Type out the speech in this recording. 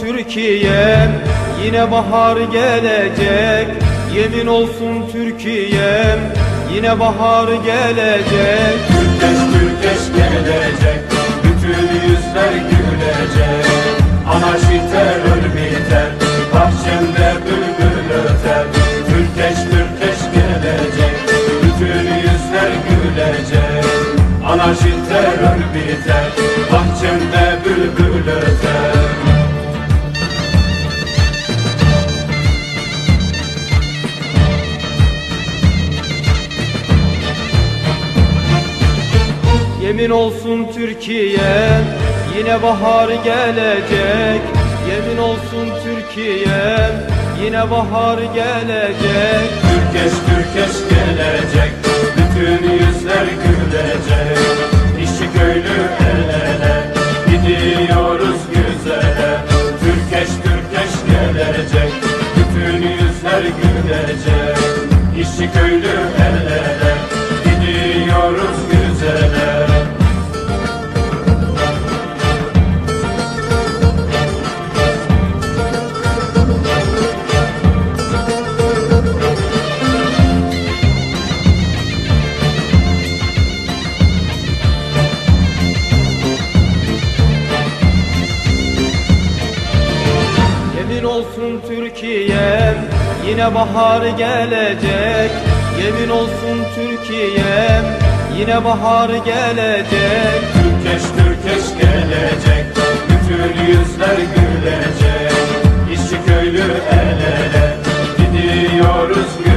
Türkiye'm Yine bahar gelecek. Yemin olsun Türkiye'm Yine bahar gelecek. Türkeş Türkeş gelecek. Bütün yüzler gülecek Anarşi terör biter Bahçemde bülbül öter. Türkeş Türkeş gelecek. Bütün yüzler gülecek Anarşi terör biter Bahçemde Yemin olsun Türkiye'm Yine bahar gelecek. Yemin olsun Türkiye'm Yine bahar gelecek. Türkeş Türkeş gelecek Bütün yüzler gülecek. İşçi köylü el ele Gidiyoruz güzele. Türkeş Türkeş gelecek Bütün yüzler gülecek. İşçi köylü el ele Yemin olsun Türkiye'm yine bahar gelecek. Yemin olsun Türkiye'm yine bahar gelecek. Türkeş Türkeş gelecek Bütün yüzler gülecek. İşçi köylü el ele gidiyoruz gülecek